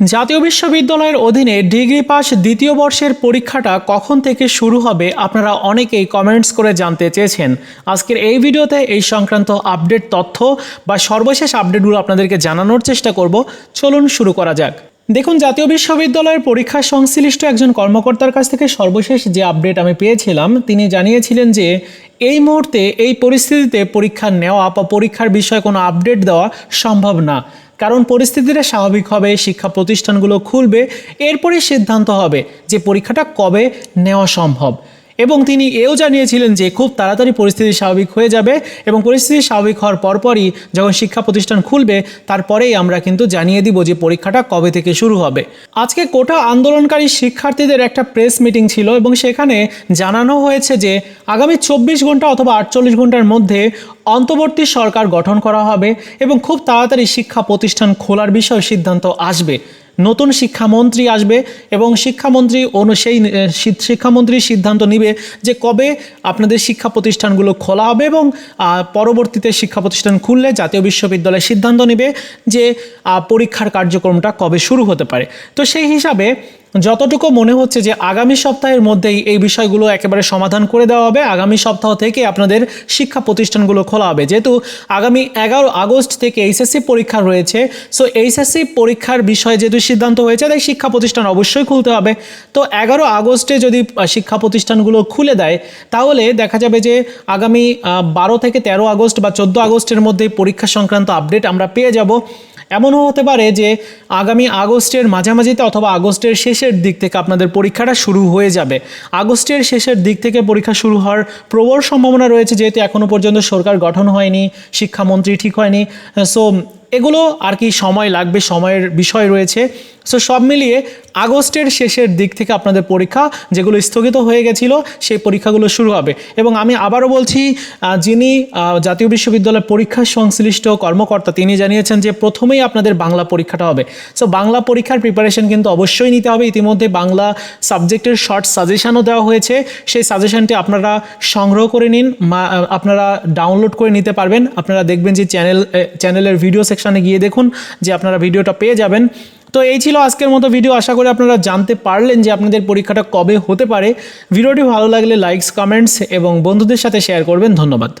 জাতীয় বিশ্ববিদ্যালয়ের অধীনে ডিগ্রি পাস দ্বিতীয় বর্ষের পরীক্ষাটা কখন থেকে শুরু হবে আপনারা অনেকেই কমেন্টস করে জানতে চেয়েছেন। আজকের এই ভিডিওতে এই সংক্রান্ত আপডেট তথ্য বা সর্বশেষ আপডেটগুলো আপনাদেরকে জানানোর চেষ্টা করব। চলুন শুরু করা যাক। দেখুন, জাতীয় বিশ্ববিদ্যালয়ের পরীক্ষা সংশ্লিষ্ট একজন কর্মকর্তার কাছ থেকে সর্বশেষ যে আপডেট আমি পেয়েছিলাম, তিনি জানিয়েছিলেন যে এই মুহূর্তে এই পরিস্থিতিতে পরীক্ষা নেওয়া বা পরীক্ষার বিষয়ে কোনো আপডেট দেওয়া সম্ভব না। কারণ পরিস্থিতিটা স্বাভাবিক হবে, শিক্ষা প্রতিষ্ঠানগুলো খুলবে, এরপরই সিদ্ধান্ত হবে যে পরীক্ষাটা কবে নেওয়া সম্ভব। এবং তিনি এও জানিয়েছিলেন যে খুব তাড়াতাড়ি পরিস্থিতি স্বাভাবিক হয়ে যাবে এবং পরিস্থিতি স্বাভাবিক হওয়ার পরপরই যখন শিক্ষা প্রতিষ্ঠান খুলবে, তারপরেই আমরা কিন্তু জানিয়ে দিব যে পরীক্ষাটা কবে থেকে শুরু হবে। আজকে কোটা আন্দোলনকারী শিক্ষার্থীদের একটা প্রেস মিটিং ছিল এবং সেখানে জানানো হয়েছে যে আগামী চব্বিশ ঘণ্টা অথবা আটচল্লিশ ঘণ্টার মধ্যে অন্তর্বর্তী সরকার গঠন করা হবে এবং খুব তাড়াতাড়ি শিক্ষা প্রতিষ্ঠান খোলার বিষয়ে সিদ্ধান্ত আসবে। নতুন শিক্ষামন্ত্রী আসবে এবং শিক্ষামন্ত্রী অনু সেই শিক্ষামন্ত্রী সিদ্ধান্ত নিবে যে কবে আপনাদের শিক্ষা প্রতিষ্ঠানগুলো খোলা হবে এবং পরবর্তীতে শিক্ষা প্রতিষ্ঠান খুললে জাতীয় বিশ্ববিদ্যালয় সিদ্ধান্ত নেবে যে পরীক্ষার কার্যক্রমটা কবে শুরু হতে পারে। তো সেই হিসাবে যতটুকু মনে হচ্ছে যে আগামী সপ্তাহের মধ্যেই এই বিষয়গুলো একেবারে সমাধান করে দেওয়া হবে, আগামী সপ্তাহ থেকে আপনাদের শিক্ষা প্রতিষ্ঠানগুলো খোলা হবে। যেহেতু আগামী এগারো আগস্ট থেকে এইচএসসি পরীক্ষা রয়েছে সো এইচএসসি পরীক্ষার বিষয়ে যেহেতু সিদ্ধান্ত হয়েছে, তাই শিক্ষা প্রতিষ্ঠান অবশ্যই খুলতে হবে। তো এগারো আগস্টে যদি শিক্ষা প্রতিষ্ঠানগুলো খুলে দেয়, তাহলে দেখা যাবে যে আগামী বারো থেকে তেরো আগস্ট বা চোদ্দ আগস্টের মধ্যে পরীক্ষা সংক্রান্ত আপডেট আমরা পেয়ে যাব। এমনও হতে পারে যে আগামী আগস্টের মাঝামাঝিতে অথবা আগস্টের শেষের দিক থেকে আপনাদের পরীক্ষাটা শুরু হয়ে যাবে। আগস্টের শেষের দিক থেকে পরীক্ষা শুরু হওয়ার প্রবল সম্ভাবনা রয়েছে, যেহেতু এখনও পর্যন্ত সরকার গঠন হয়নি, শিক্ষামন্ত্রী ঠিক হয়নি সো এগুলো আর কি সময় লাগবে, সময়ের বিষয় রয়েছে। সো সব মিলিয়ে আগস্টের শেষের দিক থেকে আপনাদের পরীক্ষা যেগুলো স্থগিত হয়ে গেছিল, সেই পরীক্ষাগুলো শুরু হবে। এবং আমি আবারও বলছি যিনি জাতীয় বিশ্ববিদ্যালয় পরীক্ষা সংশ্লিষ্ট কর্মকর্তা, তিনি জানিয়েছেন যে প্রথমেই আপনাদের বাংলা পরীক্ষাটা হবে। সো বাংলা পরীক্ষার প্রিপারেশন কিন্তু অবশ্যই নিতে হবে। ইতিমধ্যে বাংলা সাবজেক্টের শর্ট সাজেশনও দেওয়া হয়েছে। সেই সাজেশনটি আপনারা সংগ্রহ করে নিন আপনারা ডাউনলোড করে নিতে পারবেন। আপনারা দেখবেন যে চ্যানেল চ্যানেলের ভিডিও সেকশনে গিয়ে দেখুন যে আপনারা ভিডিওটা পেয়ে যাবেন। তো এই ছিল আজকের মতো ভিডিও আশা করি আপনারা জানতে পারলেন যে আপনাদের পরীক্ষাটা কবে হতে পারে। ভিডিওটি ভালো লাগলে লাইকস কমেন্টস এবং বন্ধুদের সাথে শেয়ার করবেন। ধন্যবাদ।